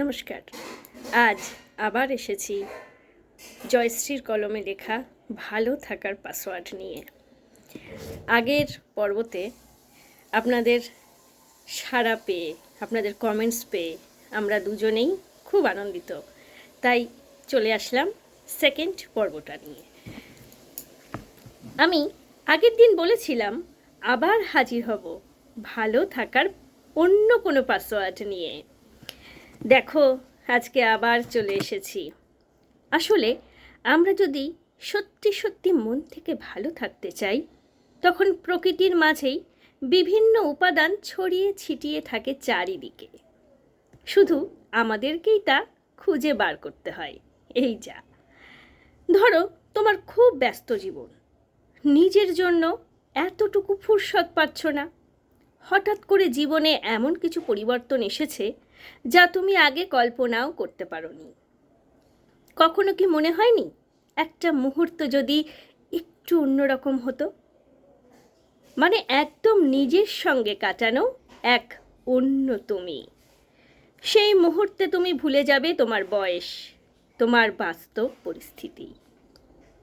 নমস্কার। আজ আবার এসেছি জয়শ্রীর কলমে লেখা ভালো থাকার পাসওয়ার্ড নিয়ে। আগের পর্বতে আপনাদের সাড়া পেয়ে, আপনাদের কমেন্টস পেয়ে আমরা দুজনেই খুব আনন্দিত। তাই চলে আসলাম সেকেন্ড পর্বটা নিয়ে। আমি আগের দিন বলেছিলাম আবার হাজির হব ভালো থাকার অন্য কোনো পাসওয়ার্ড নিয়ে। দেখো, আজকে আবার চলে এসেছি। আসলে আমরা যদি সত্যি সত্যি মন থেকে ভালো থাকতে চাই, তখন প্রকৃতির মাঝেই বিভিন্ন উপাদান ছড়িয়ে ছিটিয়ে থাকে চারিদিকে। শুধু আমাদেরকেই তা খুঁজে বার করতে হয়, এই যা। ধরো, তোমার খুব ব্যস্ত জীবন। নিজের জন্য এতটুকু ফুরসত পাচ্ছ না। হঠাৎ করে জীবনে এমন কিছু পরিবর্তন এসেছে যা তুমি আগে কল্পনাও করতে পারোনি। কখনো কি মনে হয়নি? একটা মুহূর্ত যদি একটু অন্যরকম হতো। মানে একদম নিজের সঙ্গে কাটানো এক অন্য তুমি। সেই মুহূর্তে তুমি ভুলে যাবে তোমার বয়স, তোমার বাস্তব পরিস্থিতি।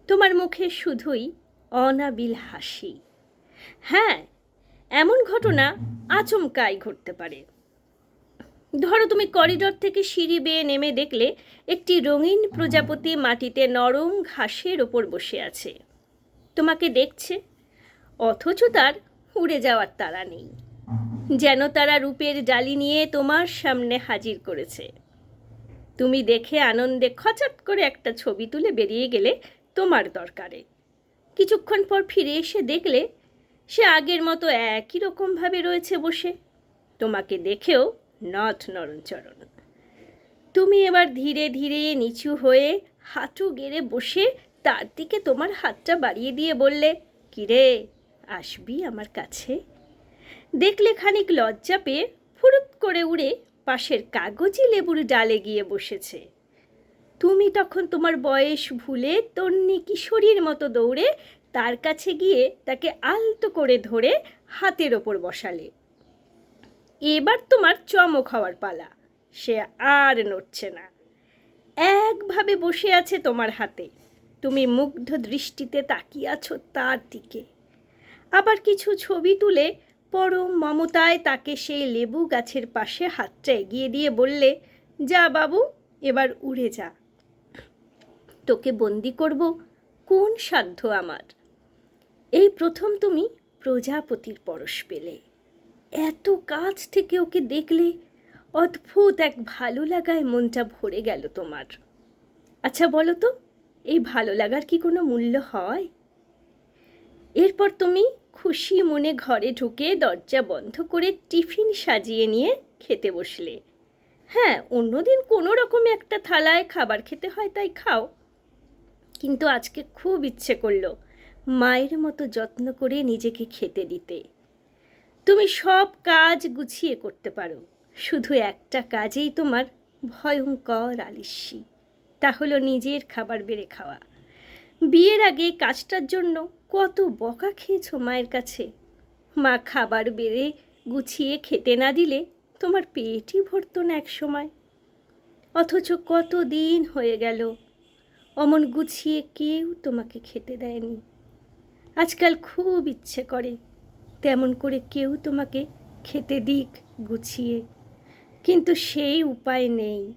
তোমার মুখে শুধুই অনাবিল হাসি। হ্যাঁ এমন ঘটনা আচমকাই ঘটতে পারে। ধরো তুমি করিডর থেকে সিঁড়ি বেয়ে নেমে দেখলে একটি রঙিন প্রজাপতি মাটিতে নরম ঘাসের ওপর বসে আছে। তোমাকে দেখছে, অথচ তার উড়ে যাওয়ার তারা নেই। যেন তারা রূপের ডালি নিয়ে তোমার সামনে হাজির করেছে। তুমি দেখে আনন্দে খচাট করে একটা ছবি তুলে বেরিয়ে গেলে তোমার দরকারে। কিছুক্ষণ পর ফিরে এসে দেখলে সে আগের মতো একই রকমভাবে রয়েছে বসে। তোমাকে দেখেও নথ নরণচরণ তুমি এবার ধীরে ধীরে নিচু হয়ে হাঁটু গেড়ে বসে তার দিকে তোমার হাতটা বাড়িয়ে দিয়ে বললে, কিরে, আসবি আমার কাছে? দেখলে খানিক লজ্জা পেয়ে ফুরুত করে উড়ে পাশের কাগজি লেবুর ডালে গিয়ে বসেছে। তুমি তখন তোমার বয়স ভুলে তন্নি কিশোরীর মতো দৌড়ে তার কাছে গিয়ে তাকে আলতো করে ধরে হাতের ওপর বসালে। এবার তোমার চমক হওয়ার পালা। সে আর নড়ছে না। একভাবে বসে আছে তোমার হাতে। তুমি মুগ্ধ দৃষ্টিতে তাকিয়ে আছো তার দিকে। আবার কিছু ছবি তুলে পরম মমতায় তাকে সেই লেবু গাছের পাশে হাতটা এগিয়ে দিয়ে বললে, যা বাবু, এবার উড়ে যা। তোকে বন্দি করব, কোন সাধ্য আমার? এই প্রথম তুমি প্রজাপতির পরশ পেলে। এত কাছ থেকে ওকে দেখলে অদ্ভুত এক ভালো লাগায় মনটা ভরে গেল তোমার। আচ্ছা বলো তো, এই ভালো লাগার কি কোনো মূল্য হয়? এরপর তুমি খুশি মনে ঘরে ঢুকে দরজা বন্ধ করে টিফিন সাজিয়ে নিয়ে খেতে বসলে। হ্যাঁ অন্যদিন কোনো রকম একটা থালায় খাবার খেতে হয়, তাই খাও। কিন্তু আজকে খুব ইচ্ছে করল মায়ের মতো যত্ন করে নিজেকে খেতে দিতে। তুমি সব কাজ গুছিয়ে করতে পারো। শুধু একটা কাজেই তোমার ভয়ঙ্কর আলিস্যি। তা হলো নিজের খাবার বেড়ে খাওয়া। বিয়ের আগে কাজটার জন্য কত বকা খেয়েছো মায়ের কাছে? মা খাবার বেড়ে গুছিয়ে খেতে না দিলে তোমার পেটই ভরতো না এক সময় অথচ কত দিন হয়ে গেল অমন গুছিয়ে কেউ তোমাকে খেতে দেয়নি। আজকাল খুব ইচ্ছে করে, তেমন করে কেউ তোমাকে খেতে দিক গুছিয়ে। কিন্তু সেই উপায় নেই।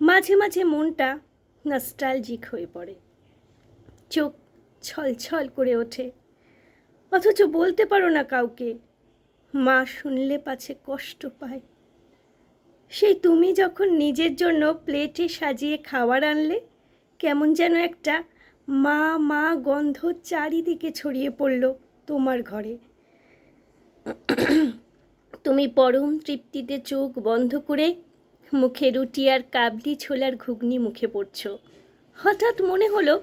মাঝে মাঝে মনটা নস্টালজিক হয়ে পড়ে। চোখ ছলছল করে ওঠে। অথচ বলতে পারো না কাউকে, মা শুনলে পাছে কষ্ট পায়। সেই তুমি যখন নিজের জন্য প্লেটে সাজিয়ে খাবার আনলে কেমন যেন একটা মা মা গন্ধ চারিদিকে ছড়িয়ে পড়ল তোমার ঘরে। তুমি পরম তৃপ্তিতে চোখ বন্ধ করে মুখে রুটি আর কাবলি ছোলার ঘুগনি মুখে পড়ছ। হঠাৎ মনে হলো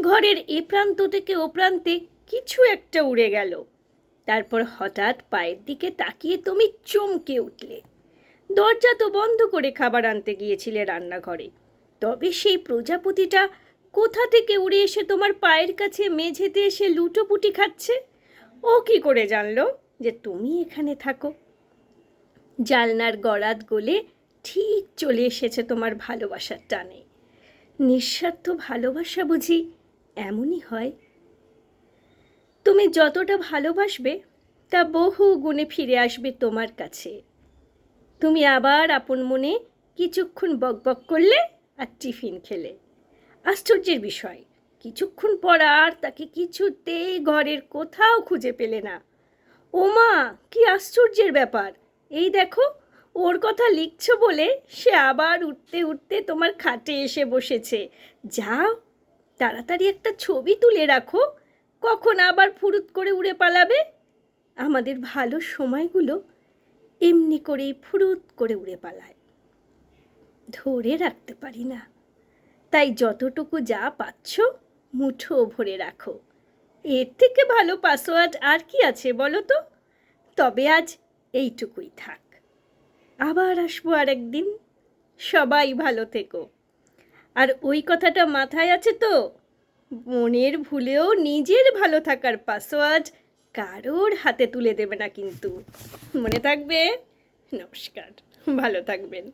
ঘরের এ প্রান্ত থেকে ও প্রান্তে কিছু একটা উড়ে গেল। তারপর হঠাৎ পায়ের দিকে তাকিয়ে তুমি চমকে উঠলে। দরজা তো বন্ধ করে খাবার আনতে গিয়েছিলে রান্নাঘরে। তবে সেই প্রজাপতিটা কোথা থেকে উড়ে এসে তোমার পায়ের কাছে মেঝেতে এসে লুটোপুটি খাচ্ছে? ও কি করে জানলো যে তুমি এখানে থাকো? জালনার গড়াত গলে ঠিক চলে এসেছে তোমার ভালোবাসার টানে। নিঃস্বার্থ ভালোবাসা বুঝি এমনই হয়। তুমি যতটা ভালোবাসবে তা বহু গুণে ফিরে আসবে তোমার কাছে। তুমি আবার আপন মনে কিছুক্ষণ বকবক করলে আর টিফিন খেলে। আশ্চর্যের বিষয়, কিছুক্ষণ পর আর তাকে কিছুতেই ঘরের কোথাও খুঁজে পেলে না। ওমা, কি আশ্চর্যের ব্যাপার! এই দেখো, ওর কথা লিখছো বলে সে আবার উঠতে উঠতে তোমার খাটে এসে বসেছে। যাও, তাড়াতাড়ি একটা ছবি তুলে রাখো। কখন আবার ফুরুত করে উড়ে পালাবে? আমাদের ভালো সময়গুলো এমনি করেই ফুরুত করে উড়ে পালায়। ধরে রাখতে পারি না। তাই যতটুকু যা পাচ্ছ, মুঠো ভরে রাখো। এর থেকে ভালো পাসওয়ার্ড আর কি আছে বলো তো? তবে আজ এইটুকুই থাক। আবার আসব আর একদিন সবাই ভালো থেকো। আর ওই কথাটা মাথায় আছে তো? মনের ভুলেও নিজের ভালো থাকার পাসওয়ার্ড কারোর হাতে তুলে দেবে না কিন্তু। মনে থাকবে? নমস্কার। ভালো থাকবেন।